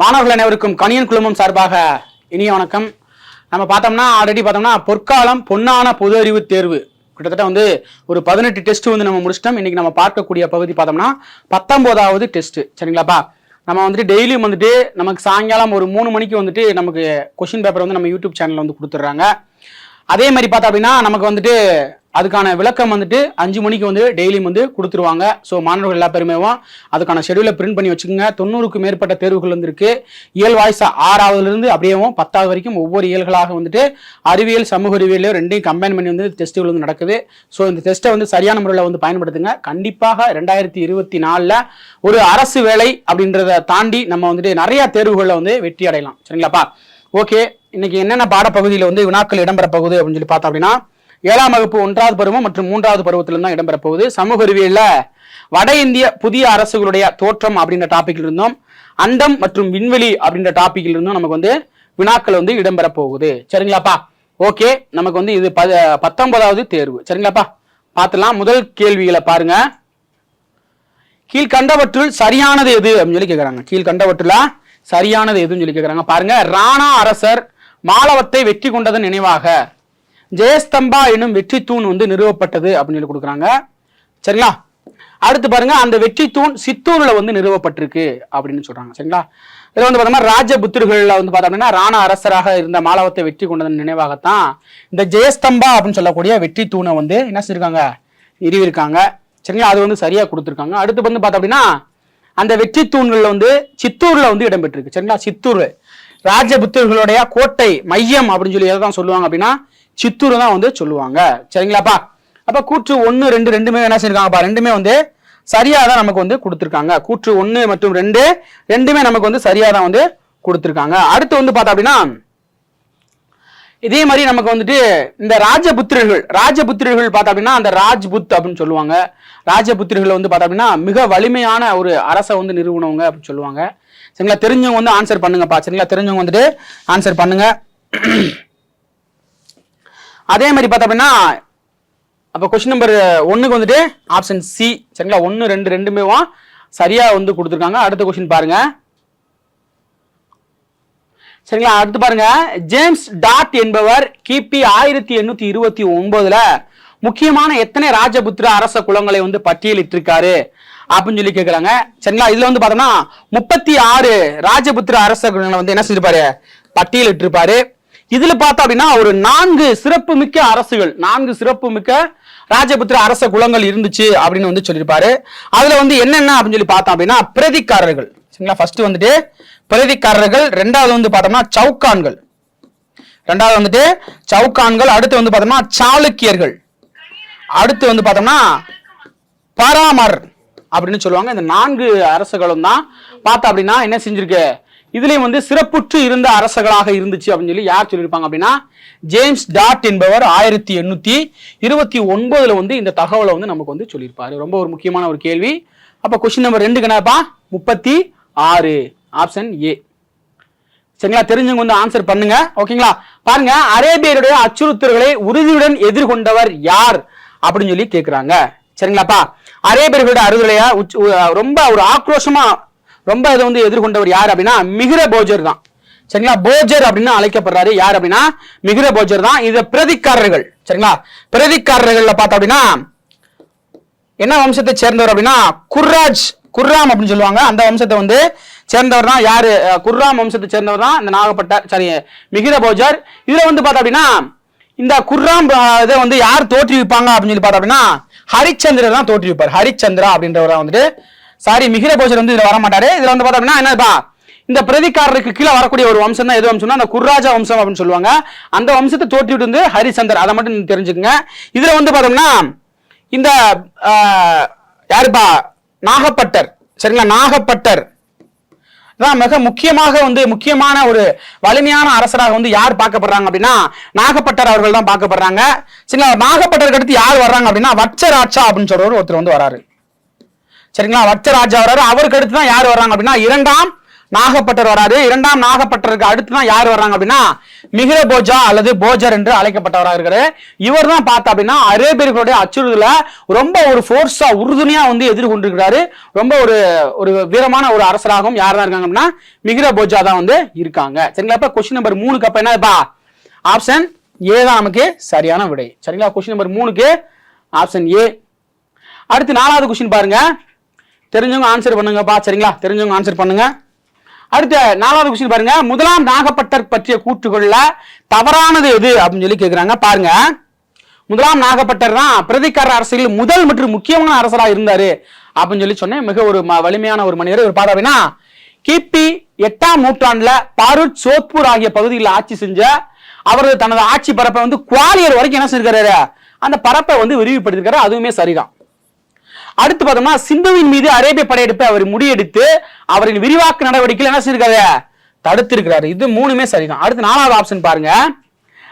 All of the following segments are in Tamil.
மாணவர்கள் அனைவருக்கும் கணியன் குழுமம் சார்பாக இனிய வணக்கம். நம்ம பார்த்தோம்னா ஆல்ரெடி பார்த்தோம்னா பொற்காலம் பொன்னான பொது அறிவு தேர்வு. கிட்டத்தட்ட வந்து ஒரு பதினெட்டு டெஸ்ட் வந்து நம்ம முடிச்சிட்டோம். இன்னைக்கு நம்ம பார்க்கக்கூடிய பகுதி பார்த்தோம்னா பத்தொன்பதாவது டெஸ்ட் சரிங்களாப்பா? நம்ம வந்துட்டு டெய்லியும் வந்துட்டு நமக்கு சாயங்காலம் ஒரு மூணு மணிக்கு வந்துட்டு நமக்கு கொஷின் பேப்பர் வந்து நம்ம யூடியூப் சேனலில் வந்து கொடுத்துட்றாங்க. அதே மாதிரி பார்த்தா அப்படின்னா நமக்கு வந்துட்டு அதுக்கான விளக்கம் வந்துட்டு அஞ்சு மணிக்கு வந்து டெய்லியும் வந்து கொடுத்துருவாங்க. ஸோ மாணவர்கள் எல்லா பெருமையும் அதுக்கான ஷெடியூலை பிரிண்ட் பண்ணி வச்சுக்கோங்க. தொண்ணூறுக்கு மேற்பட்ட தேர்வுகள் வந்துருக்கு. இயல் வாய்ஸ் ஆறாவதுலேருந்து அப்படியேவும் பத்தாவது வரைக்கும் ஒவ்வொரு இயல்களாக வந்துட்டு அறிவியல் சமூக அறிவியலையும் ரெண்டையும் கம்பைன் பண்ணி வந்து டெஸ்ட்டுகள் வந்து நடக்குது. ஸோ இந்த டெஸ்ட்டை வந்து சரியான முறையில் வந்து பயன்படுத்துங்க. கண்டிப்பாக ரெண்டாயிரத்தி இருபத்தி நாலில் ஒரு அரசு வேலை அப்படின்றத தாண்டி நம்ம வந்துட்டு நிறையா தேர்வுகளில் வந்து வெற்றி அடையலாம். சரிங்களாப்பா? ஓகே இன்னைக்கு என்னென்ன பாடப்பகுதியில் வந்து வினாக்கள் இடம்பெற போகுது அப்படின்னு சொல்லி பார்த்தோம் அப்படின்னா ஏழாம் வகுப்பு ஒன்றாவது பருவம் மற்றும் மூன்றாவது பருவத்திலும் தான் இடம்பெற போகுது சமூக அறிவியல்ல வட இந்திய புதிய அரசுகளுடைய தோற்றம் அப்படின்ற டாபிக்ல இருந்தும். அண்டம் மற்றும் விண்வெளி அப்படின்ற டாபிக்ல இருந்தும் நமக்கு வந்து வினாக்கள் வந்து இடம்பெற போகுது சரிங்களாப்பா? ஓகே. நமக்கு வந்து இது ப பத்தொன்பதாவது தேர்வு. சரிங்களாப்பா? பார்த்துலாம் முதல் கேள்விகளை பாருங்க. கீழ்கண்டவற்றுள் சரியானது எது? அப்படின்னு சொல்லி கேட்குறாங்க கீழ்கண்டவற்றுல சரியானது எதுன்னு சொல்லி கேட்குறாங்க பாருங்க. ராணா அரசர் மாலவத்தை வெற்றி கொண்டதன் நினைவாக. ஜெயஸ்தம்பா எனும் வெற்றி தூண் வந்து நிறுவப்பட்டது அப்படின்னு சொல்லி கொடுக்குறாங்க. சரிங்களா? அடுத்து பாருங்க அந்த வெற்றி தூண் சித்தூர்ல வந்து நிறுவப்பட்டிருக்கு அப்படின்னு சொல்றாங்க. சரிங்களா? இதுல வந்து பார்த்தோம்னா ராஜபுத்திரர்கள்ல வந்து பார்த்தோம்னா ராணா அரசராக இருந்த மாலவத்தை வெற்றி கொண்டதன் நினைவாகத்தான் இந்த ஜெயஸ்தம்பா அப்படின்னு சொல்லக்கூடிய வெற்றி தூணை வந்து என்ன செஞ்சிருக்காங்க? இருவிருக்காங்க சரிங்களா? அது வந்து சரியா கொடுத்துருக்காங்க. அடுத்து வந்து பார்த்தோம் அப்படின்னா அந்த வெற்றி தூண்கள் வந்து சித்தூர்ல வந்து இடம்பெற்றிருக்கு. சரிங்களா? சித்தூர் ராஜபுத்திரர்களுடைய கோட்டை மையம் அப்படின்னு சொல்லி எதை தான் சொல்லுவாங்க அப்படின்னா சித்தூர் தான் வந்து சொல்லுவாங்க. சரிங்களாப்பா? அப்ப கூற்று ஒன்று ரெண்டு ரெண்டுமே என்ன செஞ்சிருக்காங்கப்பா? ரெண்டுமே வந்து சரியா தான் நமக்கு வந்து கொடுத்துருக்காங்க. கூற்று ஒன்று மற்றும் ரெண்டு ரெண்டுமே நமக்கு வந்து சரியா தான் வந்து கொடுத்துருக்காங்க. அடுத்து வந்து பார்த்தோம் அப்படின்னா இதே மாதிரி நமக்கு வந்துட்டு இந்த ராஜபுத்திரர்கள் ராஜபுத்திரர்கள் பார்த்தோம் அப்படின்னா அந்த ராஜ்புத் அப்படின்னு சொல்லுவாங்க. ராஜபுத்திரர்கள் வந்து பார்த்தோம் அப்படின்னா மிக வலிமையான ஒரு அரசை வந்து நிறுவனவங்க அப்படின்னு சொல்லுவாங்க. சரிங்களா? தெரிஞ்சவங்க வந்து ஆன்சர் பண்ணுங்கப்பா. சரிங்களா? தெரிஞ்சவங்க வந்துட்டு ஆன்சர் பண்ணுங்க. அதே மாதிரி பார்த்தோம் அப்படின்னா அப்போ கொஸ்டின் நம்பர் ஒன்றுக்கு வந்துட்டு ஆப்ஷன் சி சரிங்களா? ஒன்று ரெண்டு ரெண்டுமே சரியாக வந்து கொடுத்துருக்காங்க. அடுத்த கொஸ்டின் பாருங்க. சரிங்களா? அடுத்து பாருங்க. ஜேம்ஸ் டாட் என்பவர் கிபி ஆயிரத்தி எண்ணூற்றி இருபத்தி ஒன்பதுல முக்கியமான எத்தனை ராஜபுத்திர அரச குலங்களை வந்து பட்டியலிட்டிருக்காரு? அப்படின்னு சொல்லி கேட்குறாங்க சரிங்களா? இதுல வந்து பார்த்தோம்னா முப்பத்தி ஆறு ராஜபுத்திர அரச குலங்களை வந்து என்ன செஞ்சிருப்பாரு? பட்டியலிட்டிருப்பாரு. இதுல பார்த்தோம் அப்படின்னா ஒரு நான்கு சிறப்பு மிக்க அரசுகள் நான்கு சிறப்பு மிக்க ராஜபுத்திர அரச குலங்கள் இருந்துச்சு அப்படின்னு வந்து சொல்லியிருப்பாரு. அதுல வந்து என்னென்ன அப்படின்னு சொல்லி பார்த்தோம் அப்படின்னா பிரதிக்காரர்கள். சரிங்களா? ஃபர்ஸ்ட் வந்துட்டு பிரதிக்காரர்கள் ரெண்டாவது வந்து பார்த்தோம்னா சவுக்கான்கள் ரெண்டாவது வந்துட்டு சவுக்கான்கள் அடுத்து வந்து பார்த்தோம்னா சாளுக்கியர்கள். அடுத்து வந்து பார்த்தோம்னா பராமர் அப்படின்னு சொல்லுவாங்க. இந்த நான்கு அரசுகளும் தான். பார்த்தா அப்படின்னா என்ன செஞ்சிருக்கு? இதுலயும் வந்து சிறப்புற்று இருந்த அரசர்களாக இருந்துச்சு அப்படின்னு சொல்லி யார் சொல்லியிருப்பாங்க அப்படின்னா ஜேம்ஸ் டாட் என்பவர் ஆயிரத்தி எண்ணூத்தி இருபத்தி ஒன்பதுல வந்து இந்த தகவலை வந்து நமக்கு வந்து சொல்லியிருப்பாரு. ரொம்ப ஒரு முக்கியமான ஒரு கேள்வி. அப்ப கொஸ்டின் நம்பர் ரெண்டுக்கு என்னப்பா? முப்பத்தி ஆறு. ஆப்ஷன் ஏ சரிங்களா? தெரிஞ்சவங்க வந்து ஆன்சர் பண்ணுங்க. ஓகேங்களா பாருங்க. அரேபியருடைய அச்சுறுத்தல்களை உறுதியுடன் எதிர்கொண்டவர் யார் அப்படின்னு சொல்லி கேட்குறாங்க சரிங்களாப்பா? அரேபியர்களுடைய அறுதலையா? உச்ச- ரொம்ப ஒரு ஆக்ரோஷமா ரொம்ப இதை வந்து எதிர்கொண்டவர் யார் அப்படின்னா மிகிர போஜர் தான். சரிங்களா? போஜர் அப்படின்னு அழைக்கப்படுறாரு யார் அப்படின்னா? மிகிர போஜர் தான். இது பிரதிக்காரர்கள். சரிங்களா? பிரதிக்காரர்கள்ல பார்த்தோம் அப்படின்னா என்ன வம்சத்தை சேர்ந்தவர் அப்படின்னா? குர்ராஜ் குர்ராம் அப்படின்னு சொல்லுவாங்க. அந்த வம்சத்தை வந்து சேர்ந்தவர் தான் யாரு? குர்ராம் வம்சத்தை சேர்ந்தவர் தான் இந்த நாகப்பட்டார் சாரி மிகிர போஜர். இதுல வந்து பார்த்தோம் அப்படின்னா இந்த குர்ராம் இதை வந்து யார் தோற்றுவிப்பாங்க அப்படின்னு சொல்லி பார்த்தோம் அப்படின்னா ஹரிச்சந்திரர் தான் தோற்றுவிப்பார். ஹரிச்சந்திரா அப்படின்றவர் வந்துட்டு சாரி மிகிர போஜர் வந்து இதுல வரமாட்டாரு. இதுல வந்து பார்த்தோம்னா என்னப்பா இந்த பிரதிகாரருக்கு கீழே வரக்கூடிய ஒரு வம்சம் தான் எது வம்சம்னா அந்த குர்ராஜா வம்சம் அப்படின்னு சொல்லுவாங்க. அந்த வம்சத்தை தோற்றிட்டு வந்து ஹரிசந்தர் அதை மட்டும் நீங்க தெரிஞ்சுக்கங்க. இதுல வந்து பார்த்தோம்னா இந்த யாருப்பா நாகப்பட்டர் சரிங்களா நாகப்பட்டர். தான் மிக முக்கியமாக வந்து முக்கியமான ஒரு வலிமையான அரசராக வந்து யார் பார்க்கப்படுறாங்க அப்படின்னா நாகப்பட்டர் அவர்கள் தான் பார்க்கப்படுறாங்க. சரிங்களா நாகப்பட்டருக்கு அடுத்து யார் வர்றாங்க அப்படின்னா வட்சராட்சா அப்படின்னு சொல்றவர் ஒருத்தர் வந்து வராரு. சரிங்களா? வச்சராஜா வர்றாரு. அவருக்கு அடுத்து தான் யார் வர்றாங்க அப்படின்னா இரண்டாம் நாகப்பட்டர் வராது இரண்டாம் நாகப்பட்டருக்கு அடுத்து தான் யார் வர்றாங்க அப்படின்னா மிகிர போஜா அல்லது போஜர் என்று அழைக்கப்பட்டவராக இருக்காரு. இவர் தான் பார்த்தா அப்படின்னா அரேபியர்களுடைய அச்சுறுதல ரொம்ப ஒரு ஃபோர்ஸா உறுதுணையா வந்து எதிர்கொண்டிருக்கிறாரு. ரொம்ப ஒரு ஒரு வீரமான ஒரு அரசராகவும் யார் தான் இருக்காங்க அப்படின்னா மிகிர போஜா தான் வந்து இருக்காங்க. சரிங்களா? இப்ப கொஸ்டின் நம்பர் மூணுக்கு அப்ப என்னப்பா ஆப்ஷன் ஏ தான் நமக்கு சரியான விடை. சரிங்களா? கொஸ்டின் நம்பர் மூணுக்கு ஆப்ஷன் ஏ அடுத்து நாலாவது கொஸ்டின் பாருங்க. தெரிஞ்சவங்க ஆன்சர் பண்ணுங்கப்பா சரிங்களா? தெரிஞ்சவங்க ஆன்சர் பண்ணுங்க. அடுத்த நாலாவது கொஸ்டின் பாருங்க. முதலாம் நாகப்பட்டர் பற்றிய கூற்றுகள்ல தவறானது எது அப்படின்னு சொல்லி கேட்குறாங்க பாருங்க. முதலாம் நாகப்பட்டர் தான் பிரதிகார அரசியலில் முதல் மற்றும் முக்கியமான அரசராக இருந்தாரு அப்படின்னு சொல்லி சொன்னேன். மிக ஒரு ம- வலிமையான ஒரு மனிதர் ஒரு பாடம் அப்படின்னா கிபி எட்டாம் நூற்றாண்டுல பாரூட் சோத்பூர் ஆகிய பகுதிகளில் ஆட்சி செஞ்ச அவர் தனது ஆட்சி பரப்பை வந்து குவாலியர் வரைக்கும் என்ன செஞ்சிருக்காரு? அந்த பரப்பை வந்து விரிவுபடுத்திருக்காரு. அதுவுமே சரிதான். அடுத்து பார்த்தோம்னா சிந்துவின் மீது அரேபிய படையெடுப்பை அவர் முடியெடுத்து அவரின் விரிவாக்க நடவடிக்கையில் என்ன செய்யிருக்காரு தடுத்திருக்கிறாரு. இது மூணுமே சரிதான். அடுத்து நாலாவது ஆப்ஷன் பாருங்க.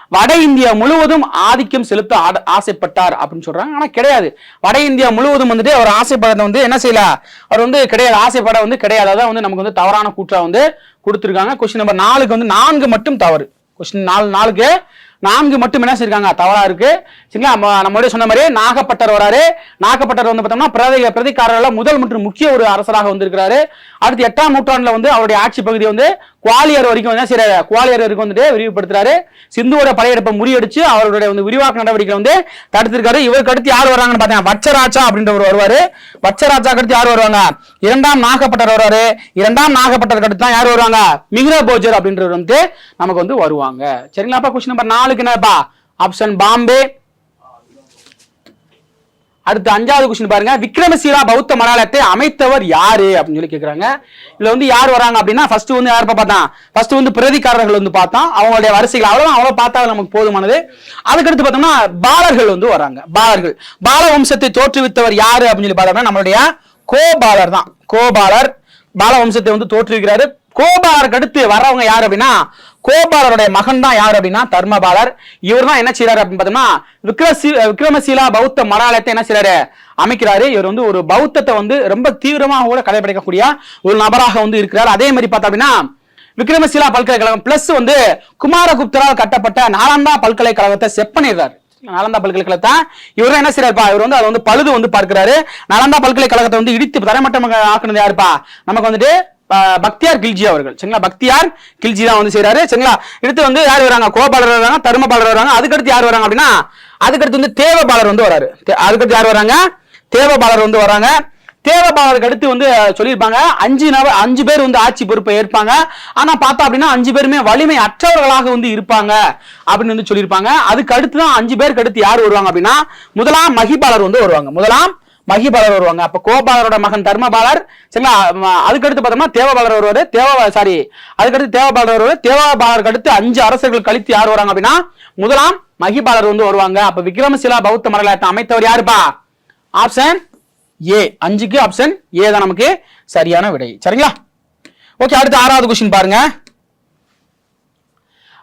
வட இந்தியா முழுவதும் ஆதிக்கம் செலுத்த ஆசைப்பட்டார் அப்படின்னு சொல்றாங்க. ஆனா கிடையாது. வட இந்தியா முழுவதும் வந்துட்டு அவர் ஆசைப்படத்தை வந்து என்ன செய்யல? அவர் வந்து கிடையாது. ஆசைப்பட வந்து கிடையாது. அதான் வந்து நமக்கு வந்து தவறான கூற்றா வந்து கொடுத்துருக்காங்க. கொஸ்டின் நம்பர் நாலுக்கு வந்து நான்கு மட்டும் தவறு. கொஸ்டின் நாலு நாளுக்கு நான்கு மட்டும் என்ன செய்யிருக்காங்க தவறா இருக்கு. சரிங்களா? நம்ம நம்மளுடைய சொன்ன மாதிரி நாகப்பட்டர் வராரு. நாகப்பட்டர் வந்து பார்த்தோம்னா பிரதி பிரதிகாரர்ல முதல் மற்றும் முக்கிய ஒரு அரசராக வந்திருக்கிறாரு. அடுத்து எட்டாம் நூற்றாண்டுல வந்து அவருடைய ஆட்சி பகுதி வந்து குவாலியர் வரைக்கும் வந்து சில குவாலியர் வரைக்கும் வந்துட்டு விரிவுபடுத்துறாரு. சிந்துவோட படையெடுப்பை முறியடிச்சு அவருடைய வந்து விரிவாக்க நடவடிக்கை வந்து தடுத்திருக்காரு. இவருக்கு அடுத்து யார் வராங்கன்னு பார்த்தீங்கன்னா வச்சராஜா அப்படின்றவர் வருவாரு. வச்சராஜா அடுத்து யார் வருவாங்க? இரண்டாம் நாகப்பட்டர் வருவாரு. இரண்டாம் நாகப்பட்டர் அடுத்து தான் யார் வருவாங்க? மிகிர போஜர் அப்படின்றவர் வந்து நமக்கு வந்து வருவாங்க. சரிங்களாப்பா கொஸ்டின் நம்பர் நாலுக்கு என்னப்பா? ஆப்ஷன் பாம்பே. அடுத்து அஞ்சாவது கொஸ்டின் பாருங்க. விக்ரமசீலா பௌத்த மடாலயத்தை அமைத்தவர் யாரு? அப்படின்னு சொல்லி கேக்குறாங்க. இதுல வந்து யார் வராங்க அப்படின்னா ஃபர்ஸ்ட் வந்து யார் பார்த்தா ஃபர்ஸ்ட் வந்து பிரதிகாரர்கள் வந்து பார்த்தோம் அவங்களுடைய வரிசைகள் அவ்வளவு அவ்வளவு பார்த்தா நமக்கு போதுமானது. அதுக்கடுத்து பார்த்தோம்னா பாலர்கள் வந்து வராங்க. பாலர்கள். பால வம்சத்தை தோற்றுவித்தவர் யாரு அப்படின்னு சொல்லி பார்த்தோம்னா நம்மளுடைய கோபாலர் தான். கோபாலர். பால வம்சத்தை வந்து தோற்றுவிக்கிறாரு. கோபாலருக்கு அடுத்து வர்றவங்க யார் அப்படின்னா கோபாலருடைய மகன் தான் யார் அப்படின்னா தர்மபாலர். இவர் தான் என்ன செய்யறாரு அப்படின்னு பார்த்தோம்னா விக்ரசி விக்ரமசீலா பௌத்த மடாலயத்தை என்ன செய்யறாரு அமைக்கிறாரு. இவர் வந்து ஒரு பௌத்தத்தை வந்து ரொம்ப தீவிரமாக கூட கடைபிடிக்கக்கூடிய ஒரு நபராக வந்து இருக்கிறார். அதே மாதிரி பார்த்தா அப்படின்னா விக்ரமசீலா பல்கலைக்கழகம் பிளஸ் வந்து குமாரகுப்தரால் கட்டப்பட்ட நாலந்தா பல்கலைக்கழகத்தை செப்பனிடுறாரு நாலந்தா பல்கலைக்கழகத்தை. இவர் என்ன செய்யறாருப்பா இவர் வந்து அதை வந்து பழுது வந்து பார்க்கிறாரு. நாலந்தா பல்கலைக்கழகத்தை வந்து இடித்து தரமட்டம் ஆக்குனது யாருப்பா? நமக்கு வந்துட்டு பக்தியார் கில்ஜி அவர்கள். சரிங்களா? பக்தியார் கில்ஜி தான் வந்து செய்யறாரு சரிங்களா? அடுத்து வந்து யார் வராங்க? கோபாலர் வராங்க தருமபாலர் வராங்க. அதுக்கடுத்து யார் வராங்க அப்படின்னா அதுக்கடுத்து வந்து தேவபாலர் வந்து வராரு. தே- அதுக்கடுத்து யார் வராங்க? தேவபாலர் வந்து வராங்க. தேவபாலருக்கு அடுத்து வந்து சொல்லியிருப்பாங்க அஞ்சு நபர் அஞ்சு பேர் வந்து ஆட்சி பொறுப்பை ஏற்பாங்க. ஆனா பார்த்தா அப்படின்னா அஞ்சு பேருமே வலிமை அற்றவர்களாக வந்து இருப்பாங்க அப்படின்னு வந்து சொல்லியிருப்பாங்க. அதுக்கு அடுத்து தான் அஞ்சு பேருக்கு அடுத்து யார் வருவாங்க அப்படின்னா முதலாம் மகிபாலர் வந்து வருவாங்க. முதலாம் மகிபாலர் வருவாங்க. அப்ப கோபாலரோட மகன் தர்மபாலர் சரிங்களா? அதுக்கடுத்து பார்த்தோம்னா தேவபாலர் வருவாரு. தேவ சாரி அதுக்கடுத்து தேவபாலர் வருவாரு. தேவபாலருக்கு அடுத்து அஞ்சு அரசர்கள் கழித்து யார் வராங்க அப்படின்னா முதலாம் மகிபாலர் வந்து வருவாங்க. அப்ப விக்ரமசிலா பௌத்த மரலாயத்தை அமைத்தவர் யாருப்பா? ஆப்ஷன் ஏ அஞ்சுக்கு ஆப்ஷன் ஏ தான் நமக்கு சரியான விடை. சரிங்களா? ஓகே அடுத்து ஆறாவது கொஸ்டின் பாருங்க.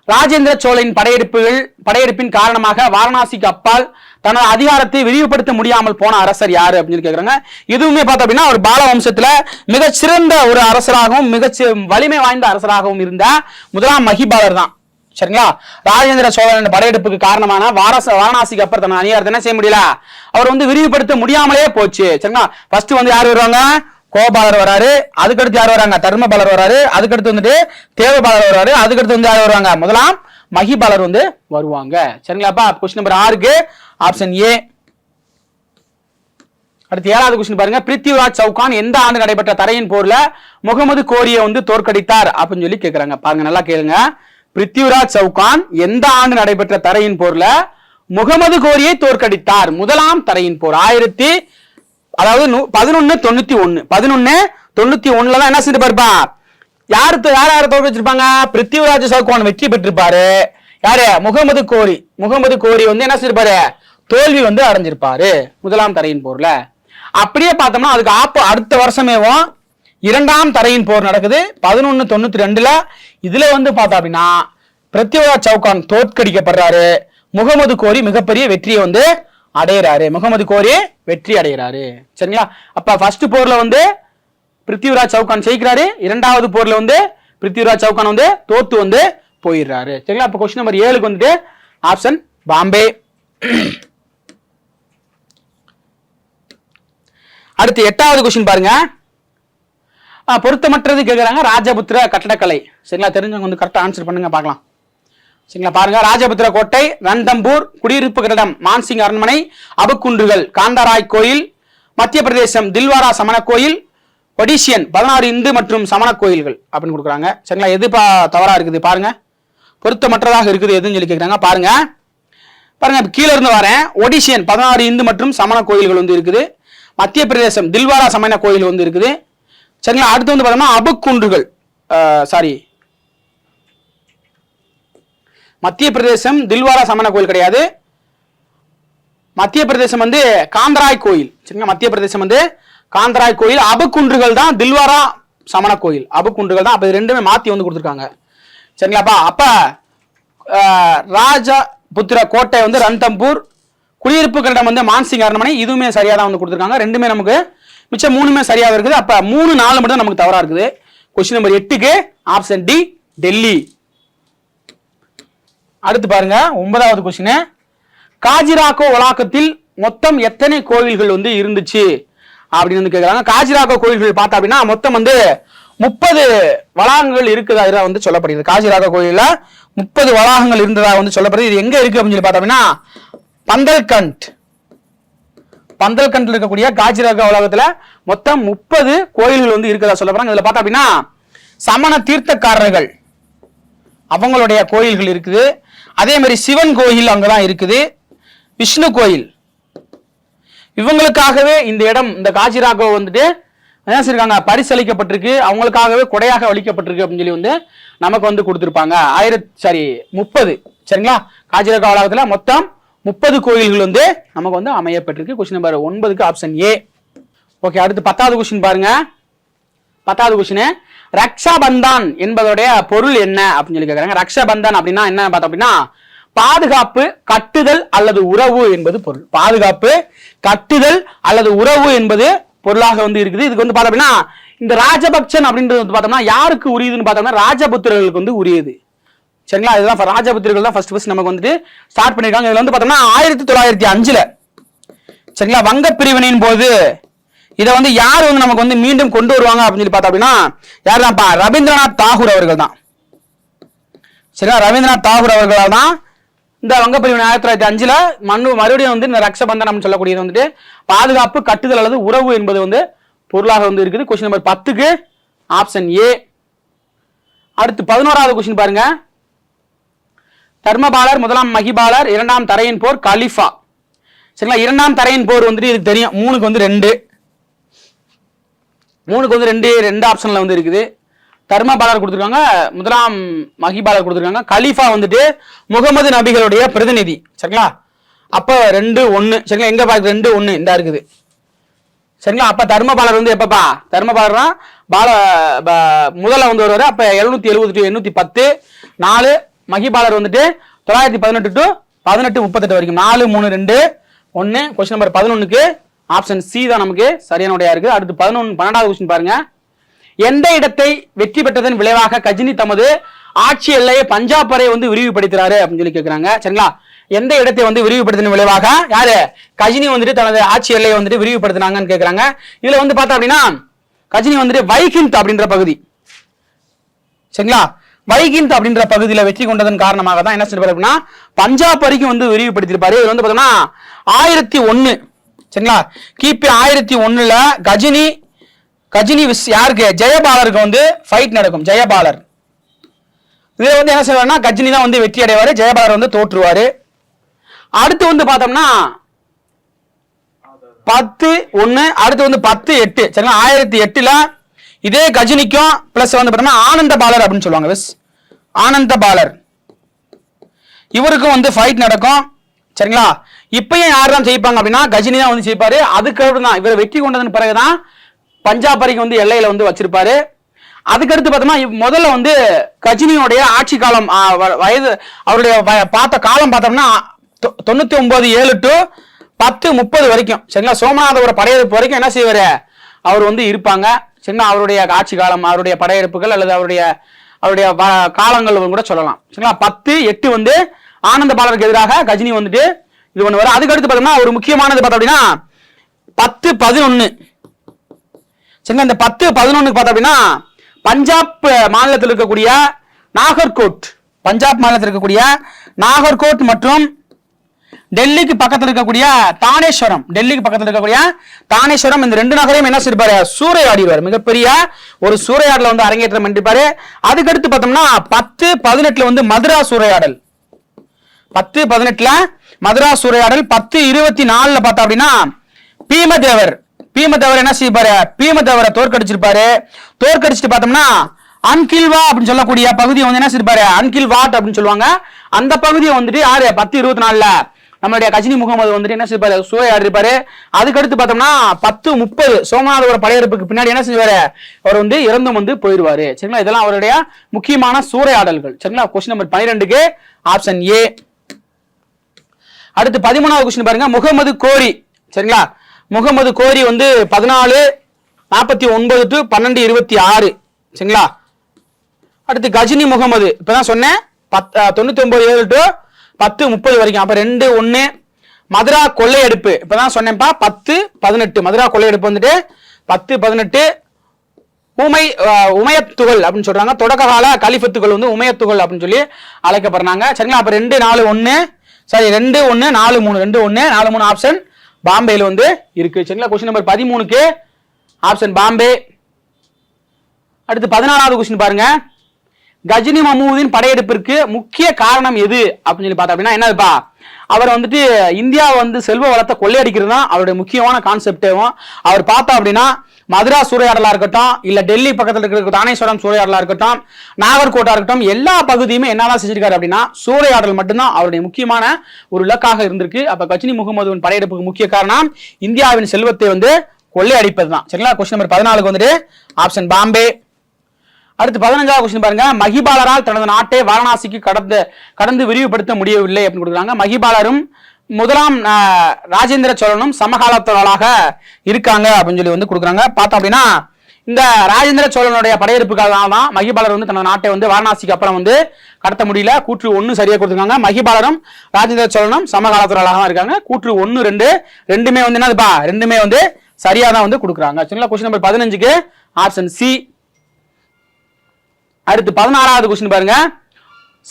ராஜேந்திர சோழனின் படையெடுப்புகள் படையெடுப்பின் காரணமாக வாரணாசிக்கு அப்பால் தனது அதிகாரத்தை விரிவுபடுத்த முடியாமல் போன அரசர் யாரு அப்படின்னு கேட்குறாங்க கேக்குறாங்க. இதுவுமே பார்த்தோம் அப்படின்னா ஒரு பால மிகச்சிறந்த ஒரு அரசராகவும் மிக வலிமை வாய்ந்த அரசராகவும் இருந்த முதலாம் மகிபாலர் தான். சரிங்களா? ராஜேந்திர சோழன் படையெடுப்புக்கு காரணமான வாரச வாரணாசிக்கு அப்புறம் தன் அதிகாரத்தை என்ன செய்ய முடியல? அவர் வந்து விரிவுபடுத்த முடியாமலே போச்சு. சரிங்களா? ஃபர்ஸ்ட் வந்து யார் வருவாங்க? கோபாலர் வராரு அதுக்கடுத்து யார் வராங்க? தர்மபாலர் வராரு அதுக்கடுத்து வந்துட்டு தேவபாலர் வராரு அதுக்கடுத்து வந்து யார் வருவாங்க? முதலாம் மகிபாலர் வந்து வருவாங்க. சரிங்களாப்பா கொஸ்டின் நம்பர் ஆறுக்கு ஆப்ஷன் ஏ அடுத்து ஏழாவது கொஸ்டின் பாருங்க. பிருத்திவிராஜ் சவுகான் எந்த ஆண்டு நடைபெற்ற தரையின் போர்ல முகமது கோரியை வந்து தோற்கடித்தார்? அப்படின்னு சொல்லி கேட்கிறாங்க பாருங்க நல்லா கேளுங்க. பிருத்திவிராஜ் சவுகான் எந்த ஆண்டு நடைபெற்ற தரையின் போர்ல முகமது கோரியை தோற்கடித்தார்? முதலாம் தரையின் போர். ஆயிரத்தி அதாவது பதினொன்னு தொண்ணூத்தி ஒண்ணு. பதினொன்னு தொண்ணூத்தி ஒண்ணுல தான் என்ன செஞ்சு யாரு யார் யாரை தோற்க வச்சிருப்பாங்க? பிருத்திவிராஜ் சவுகான் வெற்றி பெற்றிருப்பாரு. யாரு? முகமது கோரி. முகமது கோரி வந்து என்ன செஞ்சிருப்பாரு? தோல்வி வந்து அடைஞ்சிருப்பாரு. முதலாம் தரையின் போர்ல. அப்படியே பார்த்தோம்னா அதுக்கு ஆப்போ அடுத்த வருஷமேவும் இரண்டாம் தரையின் போர் நடக்குது. பதினொன்னு தொண்ணூத்தி ரெண்டுல. இதுல வந்து பார்த்தோம் அப்படின்னா பிருத்திவிராஜ் சவுகான் தோற்கடிக்கப்படுறாரு. முகமது கோரி மிகப்பெரிய வெற்றியை வந்து அடையிறாரு. முகமது கோரி வெற்றி அடைகிறாரு சரிங்களா? அப்ப ஃபர்ஸ்ட் போர்ல வந்து பிருத்திவிராஜ் சவுகான் ஜெயிக்கிறாரு. இரண்டாவது போர்ல வந்து பிருத்திவிராஜ் சவுகான் வந்து தோத்து வந்து போயிடுறாரு. சரிங்களா? அப்ப கொஸ்டின் நம்பர் ஏழுக்கு வந்துட்டு ஆப்ஷன் பாம்பே. அடுத்து எட்டாவது கொஸ்டின் பாருங்க. பொருத்தமற்றது கேட்குறாங்க ராஜபுத்திர கட்டடக்கலை. சரிங்களா? தெரிஞ்சவங்க வந்து கரெக்டாக ஆன்சர் பண்ணுங்க பார்க்கலாம். சரிங்களா? பாருங்க ராஜபுத்திர கோட்டை ரந்தம்பூர் குடியிருப்புகளிடம் மான்சிங் அரண்மனை அபுக்குன்றுகள் காந்தராய் கோயில் மத்திய பிரதேசம் தில்வாரா சமண கோயில் ஒடிசியன் பதினாறு இந்து மற்றும் சமண கோயில்கள் அப்படின்னு கொடுக்குறாங்க. சரிங்களா? எது பா தவறா இருக்குது? பாருங்க. பொருத்தமற்றதாக இருக்குது எதுன்னு சொல்லி கேட்குறாங்க பாருங்க. பாருங்க கீழே இருந்து வரேன். ஒடிசியன் பதினாறு இந்து மற்றும் சமண கோயில்கள் வந்து இருக்குது. மத்திய பிரதேசம் தில்வாரா சமண கோயில் வந்து இருக்குது. சரிங்களா? அடுத்து வந்து பார்த்தோம்னா அபுக்குன்றுகள் சாரி மத்திய பிரதேசம் தில்வாரா சமண கோயில் கிடையாது. மத்திய பிரதேசம் வந்து காந்தராய் கோயில். சரிங்களா? மத்திய பிரதேசம் வந்து காந்தராய் கோயில். அபுக்குன்றுகள் தான் தில்வாரா சமண கோயில். அபுக்குன்றுகள் தான். அப்ப இது ரெண்டுமே மாத்தி வந்து கொடுத்துருக்காங்க. சரிங்களாப்பா அப்ப ராஜா புத்திர கோட்டை வந்து ரன்தம்பூர் குடியிருப்பு கட்டிடம் வந்து மான்சிங் அரண்மனை இதுவுமே சரியா தான் வந்து கொடுத்துருக்காங்க. ரெண்டுமே நமக்கு மிச்சம் மூணுமே சரியாக இருக்குது. அப்ப மூணு நாலு மட்டும் தான் நமக்கு தவறா இருக்குது. கொஸ்டின் நம்பர் எட்டுக்கு ஆப்ஷன் டி டெல்லி அடுத்து பாருங்க ஒன்பதாவது கொஸ்டின் காஜிராக்கோ வளாகத்தில் மொத்தம் எத்தனை கோவில்கள் வந்து இருந்துச்சு? அப்படின்னு வந்து கேட்குறாங்க காஜிராக்கோ கோவில்கள் பார்த்தா அப்படின்னா மொத்தம் வந்து முப்பது வளாகங்கள் இருக்குதா இதா வந்து சொல்லப்படுகிறது காஜிராக்கோ கோயிலில் முப்பது வளாகங்கள் இருந்ததா வந்து சொல்லப்படுது. இது எங்க இருக்கு அப்படின்னு சொல்லி பார்த்தா அப்படின்னா பந்தல்கண்ட். பந்தல்கண்டில் இருக்கக்கூடிய காஜிராக்கோ வளாகத்துல மொத்தம் முப்பது கோயில்கள் வந்து இருக்கிறதா சொல்லப்படுறாங்க. இதுல பார்த்தா அப்படின்னா சமண தீர்த்தக்காரர்கள் அவங்களுடைய கோயில்கள் இருக்குது. அதே மாதிரி சிவன் கோயில் அங்கதான் இருக்குது. விஷ்ணு கோயில். இவங்களுக்காகவே இந்த இடம் இந்த காஜிராகோ வந்துட்டு என்ன சொல்லிருக்காங்க பரிசளிக்கப்பட்டிருக்கு. அவங்களுக்காகவே கொடையாக அளிக்கப்பட்டிருக்கு அப்படின்னு சொல்லி வந்து நமக்கு வந்து கொடுத்துருப்பாங்க. ஆயிரத்தி சாரி முப்பது. சரிங்களா? காஜிராகோ வளாகத்தில் மொத்தம் முப்பது கோயில்கள் வந்து நமக்கு வந்து அமையப்பட்டிருக்கு. கொஸ்டின் நம்பர் ஒன்பதுக்கு ஆப்ஷன் ஏ ஓகே அடுத்து பத்தாவது கொஸ்டின் பாருங்க. பத்தாவது கொஸ்டின் ரக்ஷாபந்தான் என்பதோடைய பொருள் என்ன அப்படின்னு சொல்லி கேட்குறாங்க ரக்ஷாபந்தான் அப்படின்னா என்ன பார்த்தோம் அப்படின்னா பாதுகாப்பு கட்டுதல் அல்லது உறவு என்பது பொருள். பாதுகாப்பு கட்டுதல் அல்லது உறவு என்பது பொருளாக வந்து இருக்குது. இதுக்கு வந்து பார்த்தோம் அப்படின்னா இந்த ராஜபக்சன் அப்படின்றது வந்து பார்த்தோம்னா யாருக்கு உரியதுன்னு பார்த்தோம்னா ராஜபுத்திரர்களுக்கு வந்து உரியது. சரிங்களா? இதுதான் ராஜபுத்திரர்கள் தான் ஃபர்ஸ்ட் ஃபர்ஸ்ட் நமக்கு வந்துட்டு ஸ்டார்ட் பண்ணியிருக்காங்க. இதில் வந்து பார்த்தோம்னா ஆயிரத்தி தொள்ளாயிரத்தி அஞ்சில் சரிங்களா? வங்க பிரிவினையின் போது இதை வந்து யார் வந்து நமக்கு வந்து மீண்டும் கொண்டு வருவாங்க அப்படின்னு சொல்லி பார்த்தா அப்படின்னா யார் தான்ப்பா ரவீந்திரநாத் தாகூர் அவர்கள் தான் சரிங்களா ரவீந்திரநாத் தாகூர் அவர்களால் தான் இந்த வங்கப்பிரிவு ஆயிரத்தி தொள்ளாயிரத்தி அஞ்சுல மண்ணு மறுபடியும் வந்து இந்த ரக்ஷபந்தன் சொல்லக்கூடியது வந்துட்டு பாதுகாப்பு கட்டுதல் அல்லது உறவு என்பது வந்து பொருளாக வந்து இருக்குது. கொஸ்டின் நம்பர் பத்துக்கு ஆப்ஷன் ஏ அடுத்து பதினோராவது கொஸ்டின் பாருங்க. தர்மபாலர் முதலாம் மகிபாலர் இரண்டாம் தரையின் போர் கலிஃபா. சரிங்களா? இரண்டாம் தரையின் போர் வந்துட்டு இது தெரியும். மூணுக்கு வந்து ரெண்டு. மூணுக்கு வந்து ரெண்டு ரெண்டு ஆப்ஷனில் வந்து இருக்குது. தர்மபாலர் கொடுத்துருக்காங்க முதலாம் மகிபாலர் கொடுத்துருக்காங்க. கலீஃபா வந்துட்டு முகமது நபிகளுடைய பிரதிநிதி. சரிங்களா? அப்போ ரெண்டு ஒன்று சரிங்களா? எங்கே பார்க்க ரெண்டு ஒன்று இந்த இருக்குது. சரிங்களா? அப்போ தர்மபாலர் வந்து எப்பப்பா? தர்மபாலர்னா பால ப- முதல்ல வந்து வருவாரு. அப்போ எழுநூத்தி எழுபது டு எண்ணூற்றி பத்து. நாலு மகிபாலர் வந்துட்டு தொள்ளாயிரத்தி பதினெட்டு டு பதினெட்டு முப்பத்தெட்டு வரைக்கும். நாலு மூணு ரெண்டு ஒன்று கொஸ்டின் நம்பர் பதினொன்றுக்கு ஆப்ஷன் சி தான் நமக்கு சரியான உடையா இருக்கு. அடுத்து பதினொன்று பன்னெண்டாவது கொஸ்டின் பாருங்க. எந்த இடத்தை வெற்றி பெற்றதன் விளைவாக கஜினி தமது ஆட்சி எல்லையை பஞ்சாப் வரை வந்து விரிவுபடுத்துறாரு அப்படின்னு சொல்லி கேட்கிறாங்க சரிங்களா? எந்த இடத்தை வந்து விரிவுபடுத்தின விளைவாக? யாரு? கஜினி வந்துட்டு தனது ஆட்சி எல்லையை வந்துட்டு விரிவுபடுத்தினாங்கன்னு கேட்கிறாங்க இதுல வந்து பார்த்தா அப்படின்னா கஜினி வந்துட்டு வைகிந்த் அப்படின்ற பகுதி. சரிங்களா? வைகிந்த் அப்படின்ற பகுதியில வெற்றி கொண்டதன் காரணமாக தான் என்ன சொல்றாரு அப்படின்னா பஞ்சாப் வரைக்கும் வந்து விரிவுபடுத்தியிருப்பாரு. இது வந்து பார்த்தோம்னா ஆயிரத்தி ஒன்னு சரிங்களா? கிபி ஆயிரத்தி ஒண்ணுல கஜினி கஜினி விஸ் யாருக்கு? ஜெயபாலருக்கு வந்து ஃபைட் நடக்கும் ஜெயபாலர். இதுல வந்து என்ன செய்வார்னா கஜினி தான் வந்து வெற்றி அடைவாரு ஜெயபாலர் வந்து தோற்றுவாரு அடுத்து வந்து பார்த்தோம்னா பத்து ஒன்று அடுத்து வந்து பத்து எட்டு சரிங்களா? ஆயிரத்தி எட்டுல இதே கஜினிக்கும் பிளஸ் வந்து பார்த்தோம்னா ஆனந்த பாலர் அப்படின்னு சொல்லுவாங்க விஸ். ஆனந்த பாலர் இவருக்கும் வந்து ஃபைட் நடக்கும். சரிங்களா? இப்பயும் யார் தான் ஜெயிப்பாங்க அப்படின்னா கஜினி தான் வந்து ஜெயிப்பாரு. அதுக்கப்புறம் தான் இவர் வெற்றி கொண்டதன் பிறகுதான் பஞ்சாப் வரைக்கும் வந்து எல்லையில வந்து வச்சிருப்பாரு. அதுக்கடுத்து பார்த்தோம்னா முதல்ல வந்து கஜினியோடைய ஆட்சி காலம் வ- வயது அவருடைய பார்த்த காலம் பார்த்தோம்னா தொ- தொண்ணூத்தி ஒன்பது ஏழு டு பத்து முப்பது வரைக்கும். சரிங்களா? சோமநாதபுர படையெடுப்பு வரைக்கும் என்ன செய்வாரு? அவர் வந்து இருப்பாங்க. சரிங்களா? அவருடைய ஆட்சி காலம் அவருடைய படையெடுப்புகள் அல்லது அவருடைய அவருடைய காலங்கள் கூட சொல்லலாம். சரிங்களா? பத்து எட்டு வந்து ஆனந்த பாலருக்கு எதிராக கஜினி வந்துட்டு இது ஒன்று வரும். அதுக்கடுத்து பார்த்தோம்னா ஒரு முக்கியமானது பார்த்தோம் அப்படின்னா பத்து பதினொன்று சரிங்களா? இந்த பத்து பதினொன்னுக்கு பார்த்தோம் அப்படின்னா பஞ்சாப் மாநிலத்தில் இருக்கக்கூடிய நாகர்கோட் பஞ்சாப் மாநிலத்தில் இருக்கக்கூடிய நாகர்கோட் மற்றும் டெல்லிக்கு பக்கத்தில் இருக்கக்கூடிய தானேஸ்வரம் டெல்லிக்கு பக்கத்தில் இருக்கக்கூடிய தானேஸ்வரம் இந்த ரெண்டு நகரையும் என்ன செய்வாரு சூறையாடிவார் மிகப்பெரிய ஒரு சூறையாடல வந்து அரங்கேற்றம் பண்ணிருப்பாரு அதுக்கடுத்து பார்த்தோம்னா பத்து பதினெட்டுல வந்து மதுரா சூறையாடல். பத்து பதினெட்டுல மதுரா உரையாடல் பத்து இருபத்தி நாலுல பார்த்தா அப்படின்னா பீமதேவர். பீமதேவர் என்ன செய்யப்பாரு? பீமதேவரை தோற்கடிச்சிருப்பாரு. தோற்கடிச்சிட்டு பார்த்தோம்னா அன்கில்வா அப்படின்னு சொல்லக்கூடிய பகுதியை வந்து என்ன செய்வாரு அன்கில்வாட் அப்படின்னு சொல்லுவாங்க. அந்த பகுதியை வந்துட்டு யாரு? பத்து இருபத்தி நாலுல நம்மளுடைய கஜினி முகமது வந்துட்டு என்ன செய்வாரு சூறையாடிருப்பாரு. அதுக்கடுத்து பார்த்தோம்னா பத்து முப்பது சோமநாதபுர படையெடுப்புக்கு பின்னாடி என்ன செஞ்சுவாரு அவர் வந்து இறந்தும் வந்து போயிடுவாரு. சரிங்களா? இதெல்லாம் அவருடைய முக்கியமான சூறையாடல்கள். சரிங்களா? கொஸ்டின் நம்பர் பன்னிரெண்டுக்கு ஆப்ஷன் ஏ அடுத்து பதிமூணாவது கொஸ்டின் பாருங்க. முகமது கோரி. சரிங்களா? முகமது கோரி வந்து பதினாலு நாற்பத்தி ஒன்பது டு பன்னெண்டு இருபத்தி ஆறு. சரிங்களா? அடுத்து கஜினி முகமது. இப்பதான் சொன்னேன். பத் தொண்ணூத்தி ஒன்பது ஏழு டு பத்து முப்பது வரைக்கும். அப்ப ரெண்டு ஒன்று மதுரா கொள்ளையடிப்பு. இப்பதான் சொன்னேன்ப்பா. பத்து பதினெட்டு. மதுரா கொள்ளையெடுப்பு வந்துட்டு பத்து பதினெட்டு. உமை உமையத்துகள் அப்படின்னு சொல்றாங்க. தொடக்க கால கலிஃபத்துகள் வந்து உமையத்துகள் அப்படின்னு சொல்லி அழைக்கப்படுறாங்க. சரிங்களா? அப்ப ரெண்டு நாலு ஒன்று சாரி ரெண்டு ஒன்று நாலு மூணு. ரெண்டு ஒன்று நாலு மூணு ஆப்ஷன் பாம்பேயில் வந்து இருக்கு. சரிங்களா? கொஸ்டின் நம்பர் பதிமூணுக்கு ஆப்ஷன் பாம்பே. அடுத்து பதினாலாவது கொஸ்டின் பாருங்க. கஜினி மமூதின் படையெடுப்பிற்கு முக்கிய காரணம் எது? அப்படின்னு சொல்லி பார்த்தா அப்படின்னா என்னதுப்பா? அவர் வந்துட்டு இந்தியா வந்து செல்வ வளத்தை கொள்ளையடிக்கிறது தான் அவருடைய முக்கியமான கான்செப்டேவும் அவர் பார்த்தா அப்படின்னா மதுரா சூறையாடலாக இருக்கட்டும் இல்லை டெல்லி பக்கத்தில் இருக்கிற தானேஸ்வரம் சூறையாடலாக இருக்கட்டும் நாகர்கோட்டா இருக்கட்டும் எல்லா பகுதியுமே என்னதான் செஞ்சிருக்காரு அப்படின்னா சூறையாடல் மட்டும்தான் அவருடைய முக்கியமான ஒரு இலக்காக இருந்திருக்கு. அப்போ கஜினி முகமதுவின் படையெடுப்புக்கு முக்கிய காரணம் இந்தியாவின் செல்வத்தை வந்து கொள்ளையடிப்பது தான் சரிங்களா? கொஸ்டின் நம்பர் பதினாலுக்கு வந்துட்டு ஆப்ஷன் பாம்பே. அடுத்து பதினஞ்சாவது கொஸ்டின் பாருங்க. மகிபாலரால் தனது நாட்டை வாரணாசிக்கு கடந்து கடந்து விரிவுபடுத்த முடியவில்லை அப்படின்னு கொடுக்குறாங்க. மகிபாலரும் முதலாம் ராஜேந்திர சோழனும் சமகாலத்தவர்களாக இருக்காங்க அப்படின்னு சொல்லி வந்து கொடுக்குறாங்க. பார்த்தோம் அப்படின்னா இந்த ராஜேந்திர சோழனுடைய படையெடுப்புக்காக தான் மகிபாலர் வந்து தனது நாட்டை வந்து வாரணாசிக்கு அப்புறம் வந்து கடத்த முடியல. கூற்று ஒன்று சரியாக கொடுத்துருக்காங்க. மகிபாலரும் ராஜேந்திர சோழனும் சமகாலத்தவர்களாக தான் இருக்காங்க. கூற்று ஒன்று ரெண்டு ரெண்டுமே வந்து என்னதுப்பா? ரெண்டுமே வந்து சரியாக தான் வந்து கொடுக்குறாங்க. சின்ன கொஸ்டின் நம்பர் பதினஞ்சுக்கு ஆப்ஷன் சி அடுத்து பதினாறாவது கொஸ்டின் பாருங்க.